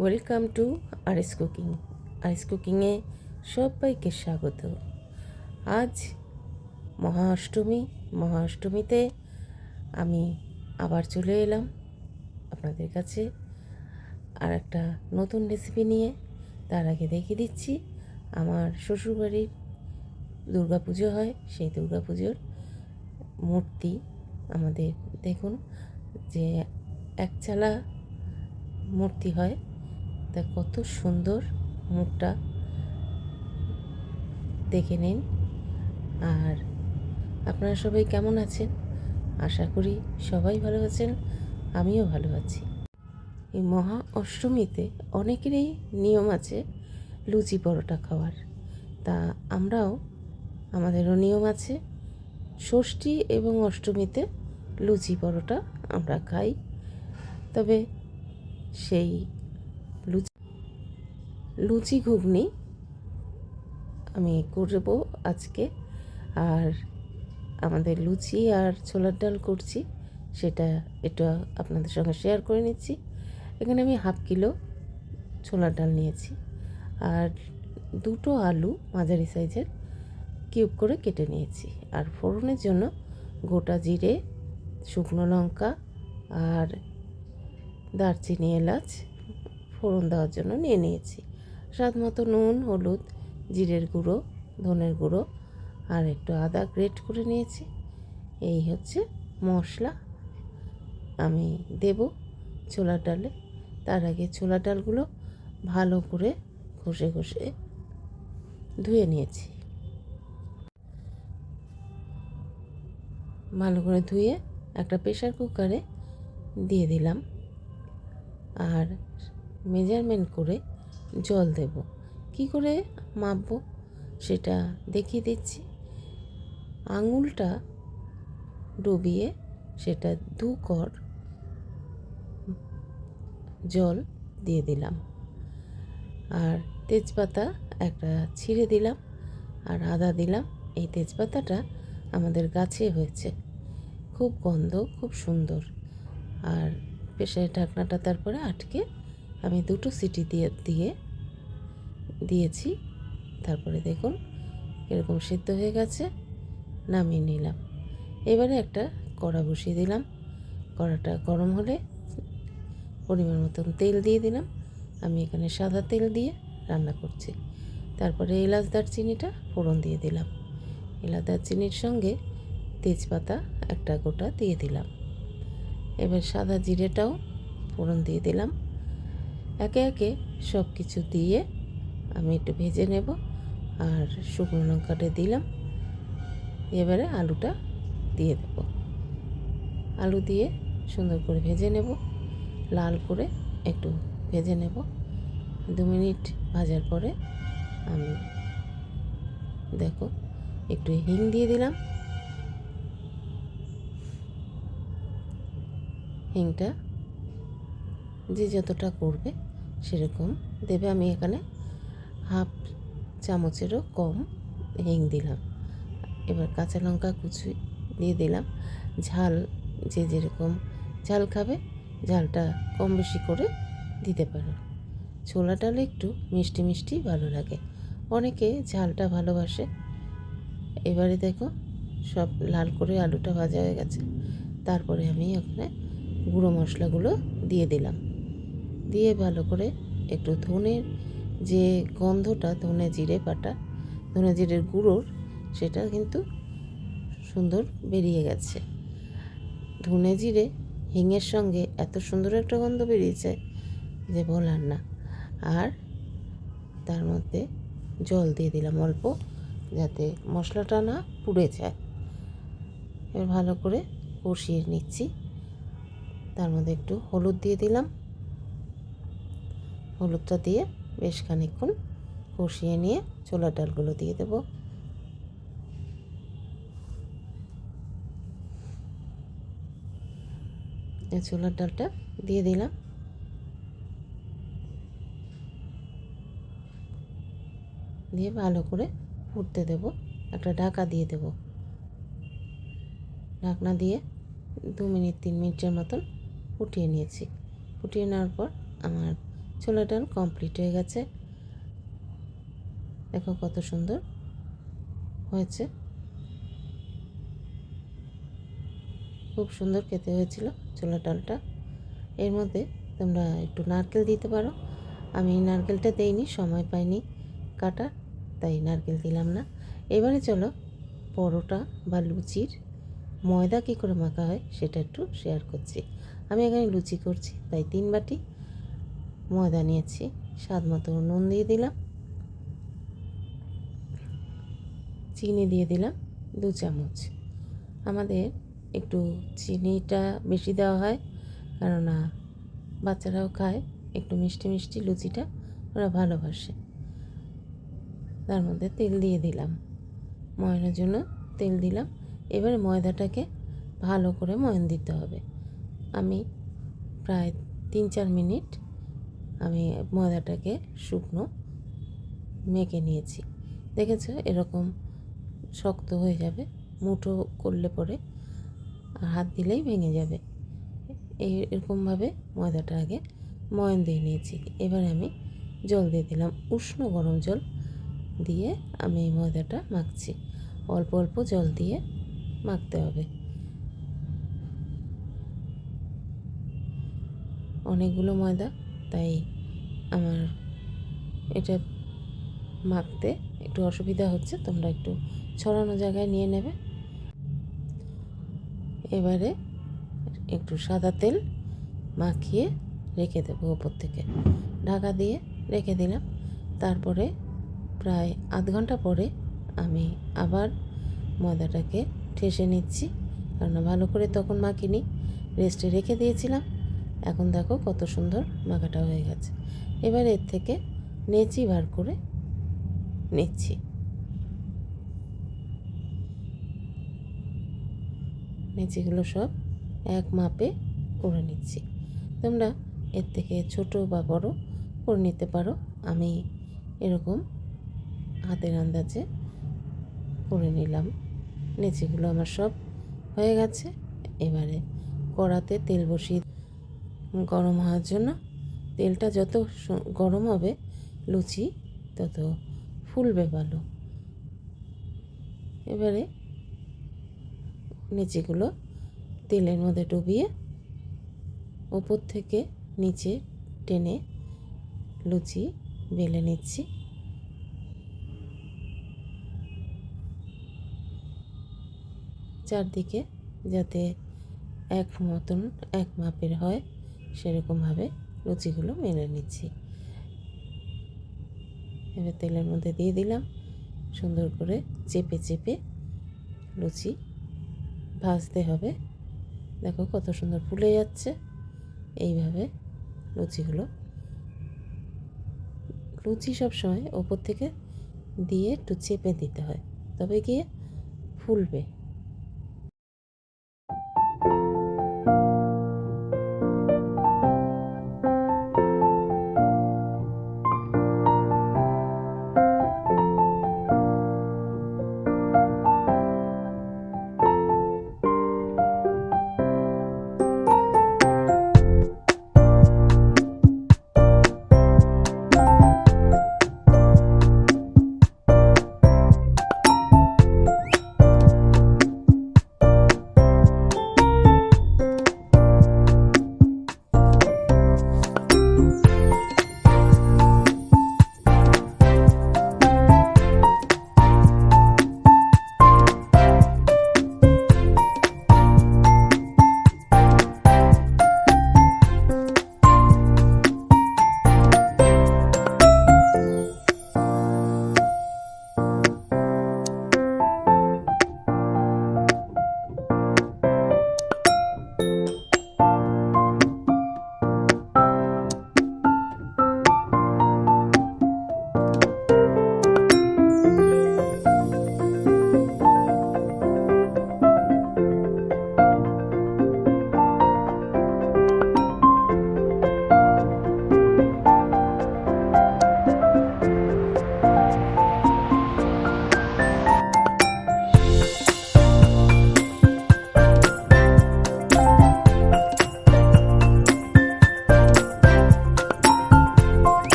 Welcome to RS cooking. RS কুকিংয়ে সবাইকে স্বাগত। আজ মহা অষ্টমী মহা অষ্টমীতে আমি আবার চলে এলাম আপনাদের কাছে আর একটা নতুন রেসিপি নিয়ে। তার আগে দেখিয়ে দিচ্ছি, আমার শ্বশুরবাড়ির পুজো হয়, সেই পুজোর মূর্তি আমাদের। দেখুন যে একচালা মূর্তি হয়। তা কত সুন্দর মুখটা। দেখে নিন। আর আপনারা সবাই কেমন আছেন? আশা করি সবাই ভালো আছেন, আমিও ভালো আছি। এই মহা অষ্টমীতে অনেকেরই নিয়ম আছে লুচি পরোটা খাওয়ার। তা আমরাও, আমাদেরও নিয়ম আছে ষষ্ঠী এবং অষ্টমীতে লুচি পরোটা আমরা খাই। তবে সেই লুচি ঘুগনি আমি করব আজকে। আর আমাদের লুচি আর ছোলার ডাল করছি, সেটা এটা আপনাদের সঙ্গে শেয়ার করে নিচ্ছি। এখানে আমি হাফ কিলো ছোলার ডাল নিয়েছি আর দুটো আলু মাঝারি সাইজের কিউব করে কেটে নিয়েছি। আর ফোড়নের জন্য গোটা জিরে, শুকনো লঙ্কা আর দারচিনি এলাচ ফোড়ন দেওয়ার জন্য নিয়ে নিয়েছি। স্বাদ মতো নুন, হলুদ, জিরের গুঁড়ো, ধনের গুঁড়ো আর একটু আদা গ্রেট করে নিয়েছি। এই হচ্ছে মশলা। আমি দেব ছোলার ডালে। তার আগে ছোলার ডালগুলো ভালো করে ঘষে ঘষে ধুয়ে নিয়েছি। ভালো করে ধুয়ে একটা প্রেশার কুকারে দিয়ে দিলাম। আর মেজারমেন্ট করে জল দেব। কি করে মাপবো? সেটা দেখিয়ে দিচ্ছি। আঙুলটা ডুবিয়ে সেটা দু কর জল দিয়ে দিলাম। আর তেজপাতা একটা ছিঁড়ে দিলাম আর আদা দিলাম। এই তেজপাতাটা আমাদের গাছে হয়েছে। খুব গন্ধ, খুব সুন্দর। আর প্রেশারের ঢাকনাটা তারপরে আটকে আমি দুটো সিটি দিয়ে দিয়ে, দিয়েছি। তারপরে দেখুন, এরকম সিদ্ধ হয়ে গেছে, নামিয়ে নিলাম। এবারে একটা কড়া বসিয়ে দিলাম। কড়াটা গরম হলে পরিমাণ মতন তেল দিয়ে দিলাম। আমি এখানে সাদা তেল দিয়ে রান্না করছি। তারপরে এলাচ দারচিনিটা ফোড়ন দিয়ে দিলাম। এলাচ দারচিনির সঙ্গে তেজপাতা একটা গোটা দিয়ে দিলাম। এবার সাদা জিরেটাও ফোড়ন দিয়ে দিলাম। একে একে সব কিছু দিয়ে আমি একটু ভেজে নেব আর শুকনো লঙ্কাটা দিলাম। এবারে আলুটা দিয়ে দেব। আলু দিয়ে সুন্দর করে ভেজে নেব। লাল করে একটু ভেজে নেব। দু মিনিট ভাজার পরে আমি দেখো, একটু হিং দিয়ে দিলাম। হিংটা যে যতটা করবে সেরকম দেবে। আমি এখানে হাফ চামচেরও কম হিং দিলাম। এবার কাঁচা লঙ্কা কুচি দিয়ে দিলাম। ঝাল যে যেরকম ঝাল খাবে ঝালটা কম বেশি করে দিতে পারো। ছোলা ডাল একটু মিষ্টি মিষ্টি ভালো লাগে। অনেকে ঝালটা ভালোবাসে। এবারে দেখো সব লাল করে আলুটা ভাজা হয়ে গেছে। তারপরে আমি ওখানে গুঁড়ো মশলাগুলো দিয়ে দিলাম। দিয়ে ভালো করে একটু ধনের যে গন্ধটা, ধনে জিরে পাটা ধনে জিরের গুঁড়োর সেটা কিন্তু সুন্দর বেরিয়ে গেছে। ধনে জিরে হিঙের সঙ্গে এত সুন্দর একটা গন্ধ বেরিয়েছে যে বলার না। আর তার মধ্যে জল দিয়ে দিলাম অল্প, যাতে মশলাটা না পুড়ে যায়। এবার ভালো করে কষিয়ে নিচ্ছি। তার মধ্যে একটু হলুদ দিয়ে দিলাম। হলুদটা দিয়ে বেশ খানিক্ষণ কষিয়ে নিয়ে ছোলার ডালগুলো দিয়ে দেবো। ছোলার ডালটা দিয়ে দিলাম। দিয়ে ভালো করে ফুটতে দেব। একটা ঢাকা দিয়ে দেব। ঢাকনা দিয়ে দু মিনিট, তিন মিনিটের মতন ফুটিয়ে নিয়েছি। ফুটিয়ে নেওয়ার পর আমার ছোলা ডাল কমপ্লিট হয়ে গেছে। দেখো কত সুন্দর হয়েছে। খুব সুন্দর খেতে হয়েছিল ছোলা ডালটা। এর মধ্যে তোমরা একটু নারকেল দিতে পারো। আমি নারকেলটা দেইনি, সময় পাইনি কাটা, তাই নারকেল দিলাম না। এবারে চলো পরোটা বা লুচির ময়দা কী করে মাখা হয় সেটা একটু শেয়ার করছি। আমি এখানে লুচি করছি, তাই তিন বাটি। ময়দা নিয়েছি, স্বাদ মতো নুন দিয়ে দিলাম। চিনি দিয়ে দিলাম, দু চামচ। আমাদের একটু চিনিটা বেশি দেওয়া হয়, কেননা বাচ্চারাও খায়, একটু মিষ্টি মিষ্টি লুচিটা ওরা ভালোবাসে। তার মধ্যে তেল দিয়ে দিলাম। ময়নার জন্য তেল দিলাম। এবারে ময়দাটাকে ভালো করে ময়ন দিতে হবে। আমি প্রায় তিন চার মিনিট আমি ময়দাটাকে শুকনো মেখে নিয়েছি। দেখেছ? এরকম শক্ত হয়ে যাবে, মুঠো করলে পরে হাত দিলেই ভেঙে যাবে। এই এরকমভাবে ময়দাটা আগে ময়ন দিয়ে নিয়েছি। এবার আমি জল দিয়ে দিলাম, উষ্ণ গরম জল দিয়ে আমি এই ময়দাটা মাখছি। অল্প অল্প জল দিয়ে মাখতে হবে। অনেকগুলো ময়দা তাই আমার এটা মাখতে একটু অসুবিধা হচ্ছে, তোমরা একটু ছড়ানো জায়গায় নিয়ে নেবে। এবারে একটু সাদা তেল মাখিয়ে রেখে দেবো ওপর থেকে। ঢাকা দিয়ে রেখে দিলাম। তারপরে প্রায় আধ ঘণ্টা পরে আমি আবার ময়দাটাকে ঠেসে নিচ্ছি। কারণ ভালো করে তখন মাখিনি। রেস্টে রেখে দিয়েছিলাম। এখন দেখো কত সুন্দর মাখাটা হয়ে গেছে। এবার এর থেকে নেচি বার করে নিচ্ছি। নেচিগুলো সব এক মাপে করে নিচ্ছি। তোমরা এর থেকে ছোট বা বড় করে নিতে পারো। আমি এরকম হাতের আন্দাজে করে নিলাম। নেচিগুলো আমার সব হয়ে গেছে। এবারে কড়াতে তেল বসিয়ে গরম হওয়ার জন্য তেলটা যত গরম হবে, লুচি তত ফুলবে ভালো। এবারে নিচেগুলো তেলের মধ্যে ডুবিয়ে ওপর থেকে নিচে টেনে লুচি বেলে নিচ্ছি। চারদিকে যাতে এক মতন এক মাপের হয়। সেরকমভাবে লুচিগুলো মেলে নিচ্ছি। এবার তেলের মধ্যে দিয়ে দিলাম সুন্দর করে চেপে চেপে লুচি ভাজতে হবে। দেখো কত সুন্দর ফুলে যাচ্ছে। এইভাবে লুচিগুলো লুচি সবসময় ওপর থেকে দিয়ে একটু চেপে দিতে হয়, তবে গিয়ে ফুলবে।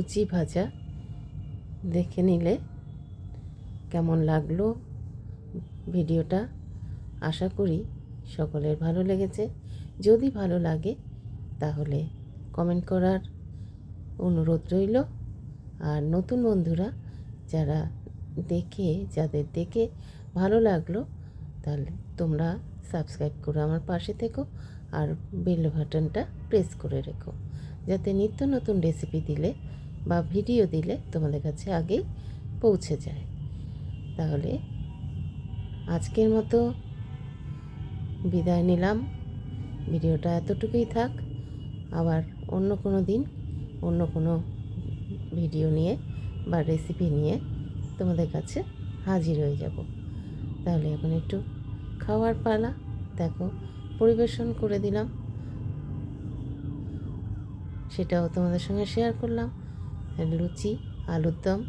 লুচি ভাজা দেখে নিলে কেমন লাগল ভিডিওটা। আশা করি সকলের ভালো লেগেছে। যদি ভালো লাগে তাহলে কমেন্ট করার অনুরোধ রইল। আর নতুন বন্ধুরা যারা দেখে, যাদের দেখে ভালো লাগল, তাহলে তোমরা সাবস্ক্রাইব করে আমার পাশে থেকো আর বেল বাটনটা প্রেস করে রেখো। যাতে নিত্য নতুন রেসিপি দিলে বা ভিডিও দিলে তোমাদের কাছে আগেই পৌঁছে যায়। তাহলে আজকের মতো বিদায় নিলাম। ভিডিওটা এতটুকুই থাক। আবার অন্য কোনো দিন অন্য কোনো ভিডিও নিয়ে বা রেসিপি নিয়ে তোমাদের কাছে হাজির হয়ে যাব। তাহলে এখন একটু খাওয়ার পালা। দেখো, পরিবেশন করে দিলাম। সেটাও তোমাদের সঙ্গে শেয়ার করলাম। লুচি, আলুর দম,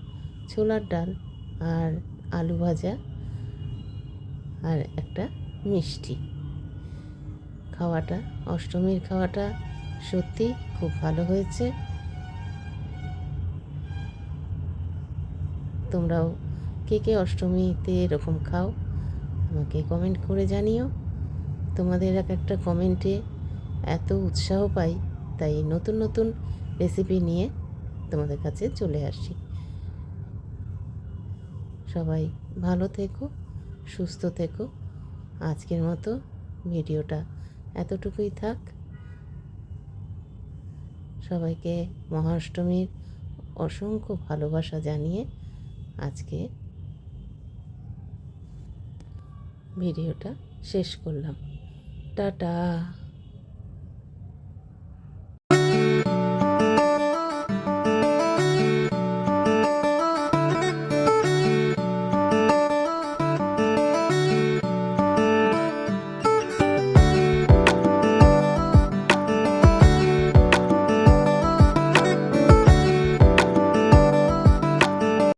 ছোলার ডাল আর আলু ভাজা আর একটা মিষ্টি। খাওয়াটা, অষ্টমীর খাওয়াটা সত্যি খুব ভালো হয়েছে। তোমরাও কে কে অষ্টমীতে এরকম খাও, আমাকে কমেন্ট করে জানিও। তোমাদের এক একটা কমেন্টে এত উৎসাহ পাই, তাই নতুন নতুন রেসিপি নিয়ে তোমাদের কাছে চলে আসি। সবাই ভালো থেকো, সুস্থ থেকো। আজকের মতো ভিডিওটা এতটুকুই থাক। সবাইকে মহাষ্টমীর অসংখ্য ভালোবাসা জানিয়ে আজকে ভিডিওটা শেষ করলাম। টাটা।